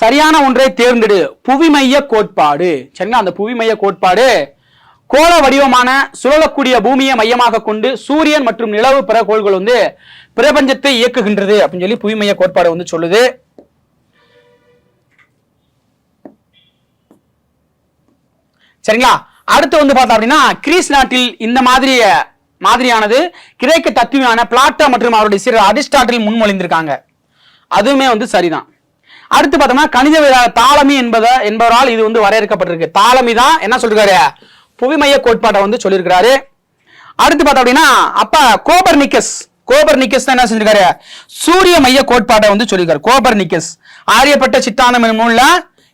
சரியான ஒன்றை தேர்ந்தெடு. புவிமைய கோட்பாடு. சரிங்களா? அந்த புவிமைய கோட்பாடு கோள வடிவமான சுழலக்கூடிய பூமியை மையமாக கொண்டு சூரியன் மற்றும் நிலவு பிற கோள்கள் வந்து பிரபஞ்சத்தை இயக்குகின்றது அப்படின்னு சொல்லி புவிமைய கோட்பாடு வந்து சொல்லுது. சரிங்களா? அடுத்து வந்து பார்த்தோம் அப்படின்னா கிரீஸ் நாட்டில் இந்த மாதிரி மாதிரியானது கிரேக்க தத்துவமான பிளாட்டோ மற்றும் அவருடைய சிறு அரிஸ்டாட்டில் முன்மொழிந்திருக்காங்க. அதுவுமே வந்து சரிதான். அடுத்து பார்த்தோம்னா கணித வீர- தாளமி என்பத என்பவரால் இது வந்து வரையறுக்கப்பட்டிருக்கு. தாளமி தான் என்ன சொல்றாரு புவிமைய கோட்பாட்டை வந்து சொல்லியிருக்கிறாரு அடுத்து பார்த்தோம் அப்படின்னா அப்ப கோபர் நிக்கஸ் கோபர் நிக்கஸ் தான் என்ன செஞ்சிருக்காரு? சூரிய மைய கோட்பாட்டை வந்து சொல்லியிருக்காரு கோபர் நிக்கஸ் ஆரியப்பட்ட சித்தாந்தம் என்னும் நூல்ல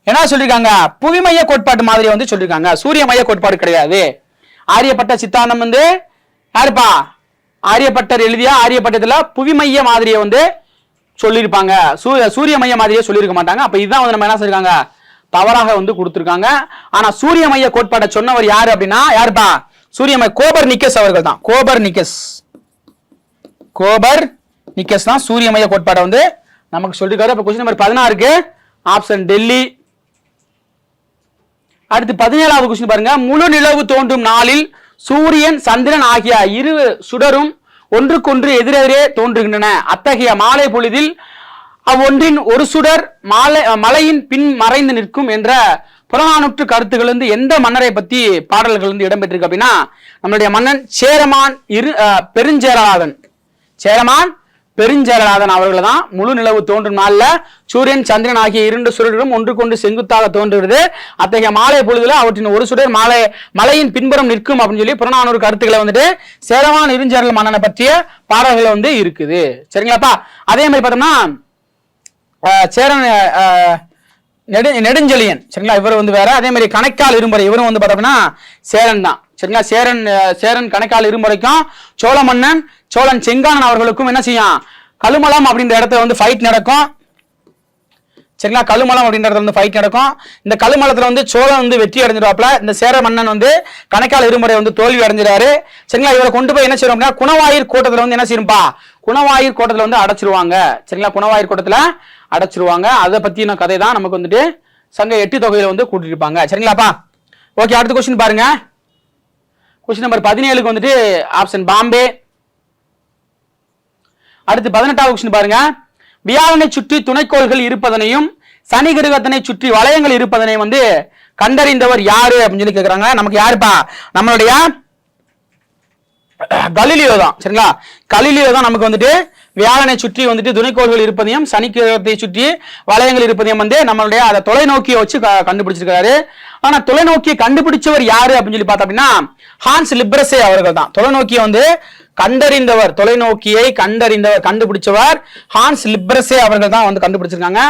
என்ன சொல்லியிருக்காங்க புவிமைய கோட்பாட்டு மாதிரி வந்து சொல்லியிருக்காங்க சூரிய மைய கோட்பாடு கிடையாது. ஆரியப்பட்ட சித்தாந்தம் வந்து யாருப்பா? ஆரியப்பட்டர் எழுதிய ஆரியப்பட்டத்தில் புவிமைய மாதிரியை வந்து சொல்லியிருப்பாங்க. சூரிய சூரிய மைய மாதிரியே சொல்லியிருக்க மாட்டாங்க. அப்போ இதுதான் வந்து நம்ம என்ன சொல்லிருக்காங்க தவறாக வந்து கொடுத்துருக்காங்க. ஆனால் சூரிய மைய கோட்பாட்டை சொன்னவர் யார் அப்படின்னா யாருப்பா? சூரிய மைய கோபர் நிக்கஸ் அவர்கள் தான். கோபர் நிக்கஸ். கோபர் நிக்கஸ் தான் சூரிய மைய கோட்பாட்டை வந்து நமக்கு சொல்லியிருக்காரு. இப்போ கொஸ்டின் நம்பர் பதினாறுக்கு ஆப்ஷன் டெல்லி. அடுத்து பதினேழாவது கொஸ்டின் பாருங்க. முழு நிலவு தோன்றும் நாளில் சூரியன் சந்திரன் ஆகிய இரு சுடரும் ஒன்றுக்கொன்று எதிரெதிரே தோன்றுகின்றன. அத்தகைய மாலை பொழுதில் அவ்வொன்றின் ஒரு சுடர் மாலை மலையின் பின் மறைந்து நிற்கும் என்ற புறநானூற்று கருத்துகள் வந்து எந்த மன்னரை பத்தி பாடல்கள் வந்து இடம்பெற்றிருக்கு அப்படின்னா நம்மளுடைய மன்னன் சேரமான் இரு பெருஞ்சேரலாதன் சேரமான் பெருஞ்சேரநாதன் அவர்கள் தான் முழு நிலவு தோன்றும் நாளில் சூரியன் சந்திரன் ஆகிய இரண்டு சுடரும் ஒன்றுக்கொண்டு செங்குத்தாக தோன்றுகிறது. அத்தகைய மாலை பொழுதுல அவற்றின் ஒரு சுடர் மாலை மலையின் பின்புறம் நிற்கும் அப்படின்னு சொல்லி புறநானூறு கருத்துக்களை வந்துட்டு சேரவான் இருஞ்சேரல் மன்னனை பற்றிய பாடல்கள் வந்து இருக்குது. சரிங்களாப்பா? அதே மாதிரி பார்த்தோம்னா சேரன் நெடு நெடுஞ்செழியன். சரிங்களா? இவர் வந்து வேற. அதே மாதிரி கணக்கால் இரும்பறை இவரும் வந்து பார்த்தோம்னா சேரன் தான். சரிங்களா? சேரன் சேரன் கணக்கால் இரும்பறைக்கும் சோழ மன்னன் சோழன் செங்கானன் அவர்களுக்கும் என்ன செய்யும்? கழுமலம் அப்படின்ற இடத்துல வந்து ஃபைட் நடக்கும். சரிங்களா? கழுமலம் அப்படின்ற இடத்துல வந்து ஃபைட் நடக்கும். இந்த கழுமலத்தில் வந்து சோழன் வந்து வெற்றி அடைஞ்சிருவாப்ல இந்த சேர மன்னன் வந்து கணக்கால் இருமுறை வந்து தோல்வி அடைஞ்சிடாரு சரிங்களா? இவரை கொண்டு போய் என்ன செய்யணும் அப்படின்னா குணவாயிர் கோட்டத்துல வந்து என்ன செய்யும்பா? குணவாயிர் கூட்டத்தில் வந்து அடைச்சிருவாங்க. சரிங்களா? குணவாயிர் கூட்டத்தில் அடைச்சிருவாங்க. அதை பற்றின கதை தான் நமக்கு வந்துட்டு சங்க எட்டு தொகையில் வந்து கூட்டிருப்பாங்க சரிங்களாப்பா? ஓகே அடுத்த கொஸ்டின் பாருங்க. கொஸ்டின் நம்பர் பதினேழுக்கு வந்துட்டு ஆப்ஷன் பாம்பே. அடுத்து பதினெட்டாவது கொஸ்டின் பாருங்க. வியாழனை சுற்றி துணைக்கோள்கள் இருப்பதனையும் சனி கிரகத்தினை சுற்றி வளையங்கள் இருப்பதனையும் வந்து கண்டறிந்தவர் யாரு அப்படின்னு சொல்லி கேட்கிறாங்க நமக்கு யாருப்பா? நம்மளுடைய கலிலியோ தான். சரிங்களா? கலிலியோ தான் நமக்கு வந்துட்டு வியாழனை சுற்றி வந்துட்டு துணைக்கோள்கள் இருப்பதையும் சனி கிரகத்தை சுற்றி வளையங்கள் இருப்பதையும் வந்து நம்மளுடைய அதை தொலைநோக்கியை வச்சு கண்டுபிடிச்சிருக்கிறாரு கண்டுபிடிச்சிருக்காரு. ஆனா தொலைநோக்கியை கண்டுபிடிச்சவர் யாரு அப்படின்னு சொல்லி பார்த்தோம் அப்படின்னா ஹான்ஸ் லிப்ரஸே அவர்கள் தான். தொலைநோக்கியை வந்து கண்டறிந்தவர் தொலைநோக்கியை கண்டறிந்தவர் கண்டுபிடிச்சவர் ஹான்ஸ் லிப்ரஸே அவர்கள் தான் வந்து கண்டுபிடிச்சிருக்காங்க.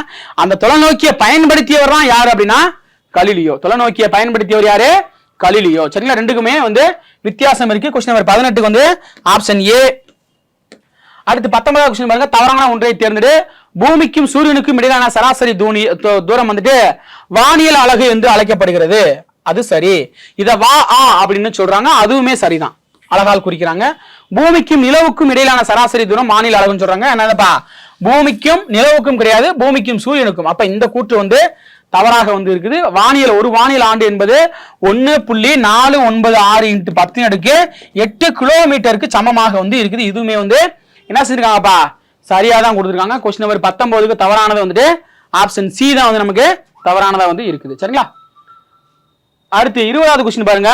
அந்த தொலைநோக்கியை பயன்படுத்தியவர் தான் யார் அப்படின்னா? கலிலியோ. தொலைநோக்கியை பயன்படுத்தியவர் யாரு? கலிலியோ. சரிங்களா? ரெண்டுக்குமே வந்து வித்தியாசம் இருக்கு. கொஸ்டின் நம்பர் பதினெட்டுக்கு வந்து ஆப்ஷன் ஏ அடுத்து பத்தொன்பதாவது கொஸ்டின் பாருங்க. தவறான ஒன்றை தேர்ந்தெடு. பூமிக்கும் சூரியனுக்கும் இடையிலான சராசரி தூணி தூரம் வந்துட்டு வானியல் அழகு என்று அழைக்கப்படுகிறது. அது சரி. இத வா ஆ அப்படின்னு சொல்றாங்க. அதுவுமே சரிதான். அழகால் குறிக்கிறாங்க. பூமிக்கும் நிலவுக்கும் இடையிலான சராசரி தூரம் மாநில அழகுன்னு சொல்றாங்க. என்னப்பா? பூமிக்கும் நிலவுக்கும் கிடையாது பூமிக்கும் சூரியனுக்கும். அப்ப இந்த கூற்று வந்து தவறாக வந்து இருக்குது. வானியல் ஒரு வானியல் ஆண்டு என்பது ஒன்னு புள்ளி நாலு ஒன்பது ஆறு இன்ட்டு பத்து அடுக்கு எட்டு கிலோமீட்டருக்கு சமமாக வந்து இருக்குது. இதுவுமே வந்து என்ன செஞ்சிருக்காங்கப்பா? சரியா தான் கொடுத்துருக்காங்க. கொஸ்டின் நம்பர் பத்தொன்பதுக்கு தவறானது வந்துட்டு ஆப்ஷன் சி தான் வந்து நமக்கு தவறானதா வந்து இருக்குது. சரிங்களா? அடுத்து இருபதாவது கொஸ்டின் பாருங்க.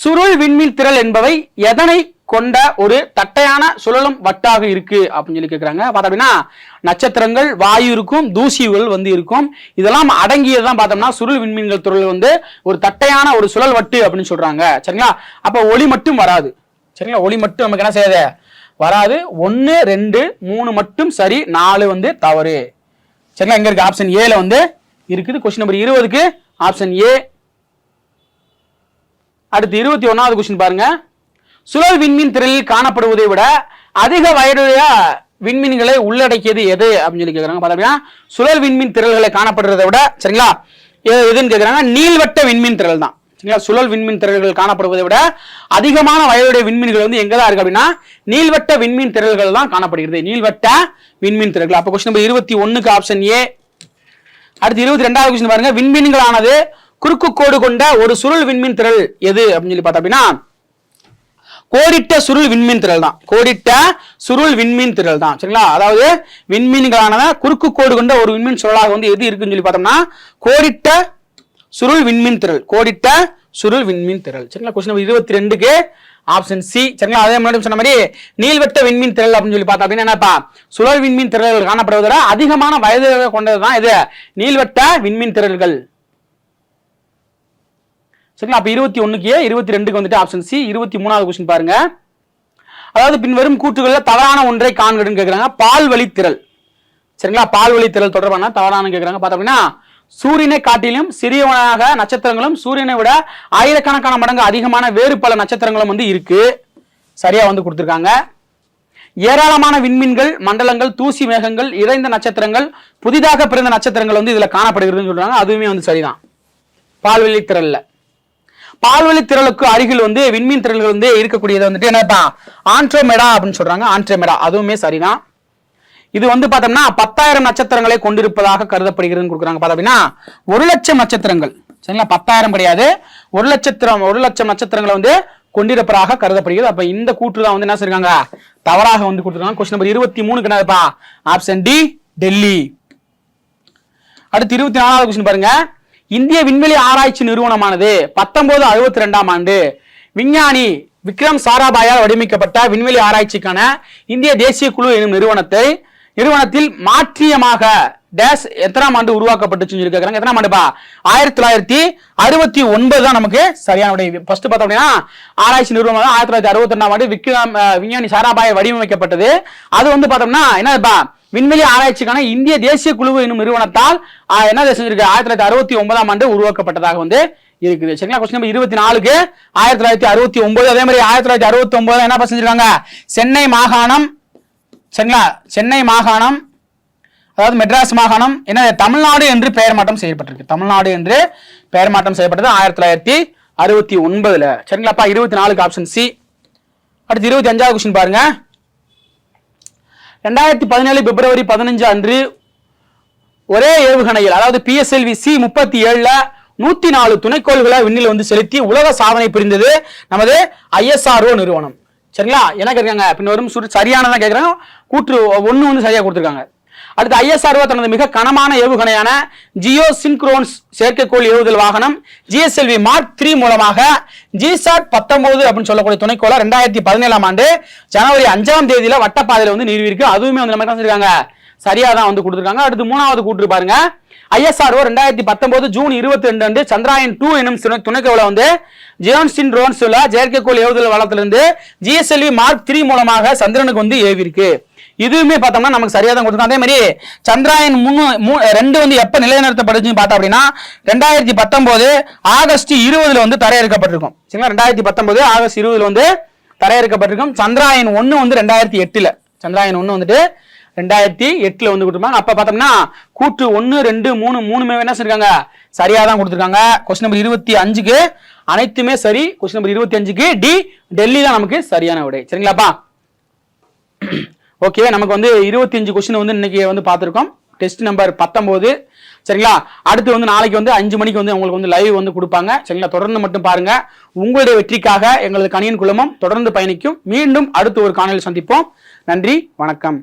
சுருள் விண்மீன் திரள் என்பவை எதனை கொண்ட ஒரு தட்டையான சுழலும் வட்டாக இருக்கு அப்படின்னு சொல்லி கேட்குறாங்க பார்த்தோம்னா அப்படின்னா நட்சத்திரங்கள் வாயு இருக்கும் தூசிகள் வந்து இருக்கும். இதெல்லாம் அடங்கியதுதான் பார்த்தோம்னா சுருள் விண்மீன்கள் துறள் வந்து ஒரு தட்டையான ஒரு சுழல் வட்டு அப்படின்னு சொல்றாங்க. சரிங்களா? அப்போ ஒளி மட்டும் வராது. சரிங்களா? ஒளி மட்டும் நமக்கு என்ன செய்யாது? வராது. ஒன்று ரெண்டு மூணு மட்டும் சரி நாலு வந்து தவறு. சரிங்களா? எங்க இருக்கு ஆப்ஷன் ஏல வந்து இருக்குது. கொஸ்டின் நம்பர் இருபதுக்கு ஆப்ஷன் ஏ அடுத்து இருபத்தி ஒன்றாவது கொஸ்டின் பாருங்க. சுழல் விண்மீன் திரளில் காணப்படுவதை விட அதிக வயதுடைய விண்மீன்களை உள்ளடக்கியது எது அப்படின்னு சொல்லி கேட்குறாங்க பார்த்தா சுழல் விண்மீன் திரள்களை காணப்படுறதை விட சரிங்களா? எது- எதுன்னு கேக்குறாங்க? நீள்வட்ட விண்மீன் திரள் தான். சரிங்களா? சுழல் விண்மீன் திரள்கள் காணப்படுவதை விட அதிகமான வயதுடைய விண்மீன்கள் வந்து எங்க தான் இருக்கு அப்படின்னா நீள்வட்ட விண்மீன் திரள்கள் தான் காணப்படுகிறது. நீள்வட்ட விண்மீன் திரள்கள். அப்போ கொஸ்டின் நம்பர் இருபத்தி ஒன்றுக்கு ஆப்ஷன் ஏ அடுத்து இருபத்தி ரெண்டாவது கொஸ்டின் பாருங்க. விண்மீன்களானது குறுக்கு கோடு கொண்ட ஒரு சுருள் விண்மீன் திரள் எது அப்படின்னு சொல்லி பார்த்தா அப்படின்னா கோடிட்ட சுருள் விண்மீன் திரள் தான். கோடிட்ட சுருள் விண்மீன் திரள் தான். சரிங்களா? அதாவது விண்மீன்களானத குறுக்கு கோடு கொண்ட ஒரு விண்மீன் சுருளாக வந்து எது இருக்குன்னு சொல்லி பார்த்தோம்னா கோடிட்ட சுருள் விண்மீன் திரள். கோடிட்ட சுருள் விண்மீன் திரள். சரிங்களா? கொஸ்டின் இருபத்தி ரெண்டுக்கு ஆப்ஷன் சி சரிங்களா? அதே முன்னாடி சொன்ன மாதிரி நீள்வட்ட விண்மீன் திரள் அப்படின்னு சொல்லி பார்த்தா அப்படின்னா என்னப்பா? சுழல் விண்மீன் திரள்கள் காணப்படுவதை அதிகமான வயது கொண்டதுதான் இது. நீள்வட்ட விண்மீன் திரள்கள். சரிங்களா? அப்ப இருபத்தி ஒண்ணுக்கு இருபத்தி ரெண்டுக்கு வந்துட்டு ஆப்ஷன் சி இருபத்தி மூணாவது கொஸ்டின் பாருங்க. அதாவது பின்வரும் கூற்றுகளில் தவறான ஒன்றை காண்கடுன்னு கேட்குறாங்க பால்வழி திரள். சரிங்களா? பால்வழி திரள் தொடர்பான தவறான கேட்குறாங்க பார்த்தோம் அப்படின்னா சூரியனை காட்டிலும் சிறியவனாக நட்சத்திரங்களும் சூரியனை விட ஆயிரக்கணக்கான மடங்கு அதிகமான வேறு பல நட்சத்திரங்களும் வந்து இருக்கு. சரியா வந்து கொடுத்துருக்காங்க. ஏராளமான விண்மீன்கள் மண்டலங்கள் தூசி மேகங்கள் இறைந்த நட்சத்திரங்கள் புதிதாக பிறந்த நட்சத்திரங்கள் வந்து இதுல காணப்படுகிறதுன்னு சொல்றாங்க. அதுவுமே வந்து சரிதான். பால்வெளி திரல்ல பால்வெளி திரளுக்கு அருகில் வந்து விண்மீன் திரள்கள் வந்து இருக்கக்கூடியது வந்துட்டு என்னப்பா? ஆண்ட்ரோமெடா அப்படின்னு சொல்றாங்க. ஆண்ட்ரோமெடா அதுவுமே சரிதான். இது வந்து பார்த்தோம்னா பத்தாயிரம் நட்சத்திரங்களை கொண்டிருப்பதாக கருதப்படுகிறதுன்னு கொடுக்குறாங்க. பார்த்தா அப்படின்னா ஒரு லட்சம் நட்சத்திரங்கள். சரிங்களா? பத்தாயிரம் கிடையாது. ஒரு லட்சத்திரம் ஒரு லட்சம் நட்சத்திரங்களை வந்து கொண்டிருப்பதாக கருதப்படுகிறது. அப்ப இந்த கூற்று தான் வந்து என்ன சொல்லிருக்காங்க? தவறாக வந்து கொடுத்துருக்காங்க. கொஸ்டின் நம்பர் இருபத்தி மூணுக்கு என்னதுப்பா ஆப்ஷன் டி டெல்லி அடுத்து இருபத்தி நாலாவது கொஸ்டின் பாருங்க. இந்திய விண்வெளி ஆராய்ச்சி நிறுவனமானது பத்தொன்பது அறுபத்தி ரெண்டாம் ஆண்டு விஞ்ஞானி விக்ரம் சாராபாயால் வடிவமைக்கப்பட்ட விண்வெளி ஆராய்ச்சிக்கான இந்திய தேசிய குழு எனும் நிறுவனத்தை நிறுவனத்தில் மாற்றியமாக டேஸ் எத்தனாம் ஆண்டு உருவாக்கப்பட்டுச்சுன்னு சொல்லி கேட்குறாங்க எத்தனாம் ஆண்டுப்பா? ஆயிரத்தி தொள்ளாயிரத்தி அறுபத்தி ஒன்பது தான் நமக்கு சரியான விடை ஃபர்ஸ்ட் பார்த்தோம் அப்படின்னா ஆராய்ச்சி நிறுவனம் ஆயிரத்தி தொள்ளாயிரத்தி அறுபத்தி ரெண்டாம் ஆண்டு விக்ரம் விஞ்ஞானி சாராபாய் வடிவமைக்கப்பட்டது. அது வந்து பார்த்தோம்னா என்னதுப்பா? விண்வெளி ஆராய்ச்சிக்கான இந்திய தேசிய குழு என்னும் நிறுவனத்தால் என்ன செஞ்சிருக்கு ஆயிரத்தி தொள்ளாயிரத்தி அறுபத்தி ஒன்பதாம் ஆண்டு உருவாக்கப்பட்டதாக வந்து இருக்குது. சரிங்களா? கொஸ்டின் நம்பர் இருபத்தி நாலுக்கு ஆயிரத்தி தொள்ளாயிரத்தி அறுபத்தி ஒன்பது அதே மாதிரி ஆயிரத்தி தொள்ளாயிரத்தி அறுபத்தி ஒன்பது என்ன செஞ்சிருக்காங்க? சென்னை மாகாணம். சரிங்களா? சென்னை மாகாணம். அதாவது மெட்ராஸ் மாகாணம் என்ன தமிழ்நாடு என்று பெயர் மாற்றம் செய்யப்பட்டிருக்கு. தமிழ்நாடு என்று பெயர் மாற்றம் செய்யப்பட்டது ஆயிரத்தி தொள்ளாயிரத்தி அறுபத்தி ஒன்பதுல. சரிங்களாப்பா? இருபத்தி நாலுக்கு ஆப்ஷன் சி அடுத்து இருபத்தி அஞ்சாவது கொஸ்டின் பாருங்க. ரெண்டாயிரத்தி பதினேழு பிப்ரவரி பதினஞ்சு அன்று ஒரே ஏவுகணையில் அதாவது பிஎஸ்எல்வி சி முப்பத்தி ஏழுல நூத்தி நாலு துணைக்கோள்களை விண்ணில் வந்து செலுத்தி உலக சாதனை புரிந்தது நமது ஐஎஸ்ஆர்ஓ நிறுவனம். சரிங்களா? என்ன கேட்குறாங்க பின்வரும் சுரு சரியானதான் கேட்குறாங்க. கூற்று ஒன்று வந்து சரியாக கொடுத்துருக்காங்க. அடுத்து ஐஎஸ்ஆர்ஓ தனது மிக கனமான ஏவுகணையான ஜியோ சின்க்ரோன்ஸ் செயற்கைக்கோள் ஏவுதல் வாகனம் ஜிஎஸ்எல்வி மார்க் த்ரீ மூலமாக ஜிசாட் பத்தொன்பது அப்படின்னு சொல்லக்கூடிய துணைக்கோளை ரெண்டாயிரத்தி பதினேழாம் ஆண்டு ஜனவரி அஞ்சாம் தேதியில வட்டப்பாதையில் வந்து நிறுவிருக்கு அதுவுமே வந்து நம்ம என்ன செஞ்சிருக்காங்க சரியா தான் வந்து கொடுத்துருக்காங்க. அடுத்து மூணாவது கூற்று பாருங்க. ஐஎஸ்ஆர்ஓ ரெண்டாயிரத்தி பத்தொன்பது ஜூன் இருபத்தி ரெண்டு அன்று சந்திராயன் டூ எனும் துணைக்கோளை வந்து ஜியோன்சின் ரோன்ஸ் உள்ள செயற்கைக்கோள் ஏவுதல் வளத்திலிருந்து ஜிஎஸ்எல்வி மார்க் த்ரீ மூலமாக சந்திரனுக்கு வந்து ஏவிருக்கு. இதுவுமே பார்த்தோம்னா நமக்கு சரியா தான் கொடுத்துருக்கோம் அதே மாதிரி சந்திராயன் மூணு மூ ரெண்டு வந்து எப்ப நிலைநிறுத்தப்படுச்சுன்னு பார்த்தோம் அப்படின்னா ரெண்டாயிரத்தி பத்தொன்பது ஆகஸ்ட் இருபதுல வந்து தரையிறக்கப்பட்டிருக்கும். சரிங்களா? ரெண்டாயிரத்தி பத்தொன்பது ஆகஸ்ட் இருபதுல வந்து தரையிறக்கப்பட்டிருக்கும். சந்திராயன் ஒன்று வந்து ரெண்டாயிரத்தி எட்டுல. சந்திராயன் ஒன்று வந்துட்டு ரெண்டாயிரத்தி எட்டுல வந்து கொடுத்துருப்பாங்க. அப்ப பார்த்தோம்னா கூற்று ஒன்று ரெண்டு மூணு மூணுமே என்ன செஞ்சிருக்காங்க சரியா தான் கொடுத்துருக்காங்க. கொஸ்டின் நம்பர் இருபத்தி அஞ்சுக்கு அனைத்துமே சரி. கொஸ்டின் நம்பர் இருபத்தி அஞ்சுக்கு டி டெல்லி தான் நமக்கு சரியான விடை. சரிங்களாப்பா? ஓகே நமக்கு வந்து இருபத்தி அஞ்சு கொஸ்டின் வந்து இன்னைக்கு வந்து பார்த்துருக்கோம். டெஸ்ட் நம்பர் பத்தொம்போது சரிங்களா? அடுத்து வந்து நாளைக்கு வந்து அஞ்சு மணிக்கு வந்து உங்களுக்கு வந்து லைவ் வந்து கொடுப்பாங்க. சரிங்களா? தொடர்ந்து மட்டும் பாருங்க. உங்களுடைய வெற்றிக்காக எங்களது கணியன் குழுமம் தொடர்ந்து பயணிக்கும். மீண்டும் அடுத்து ஒரு காணொலி சந்திப்போம். நன்றி வணக்கம்.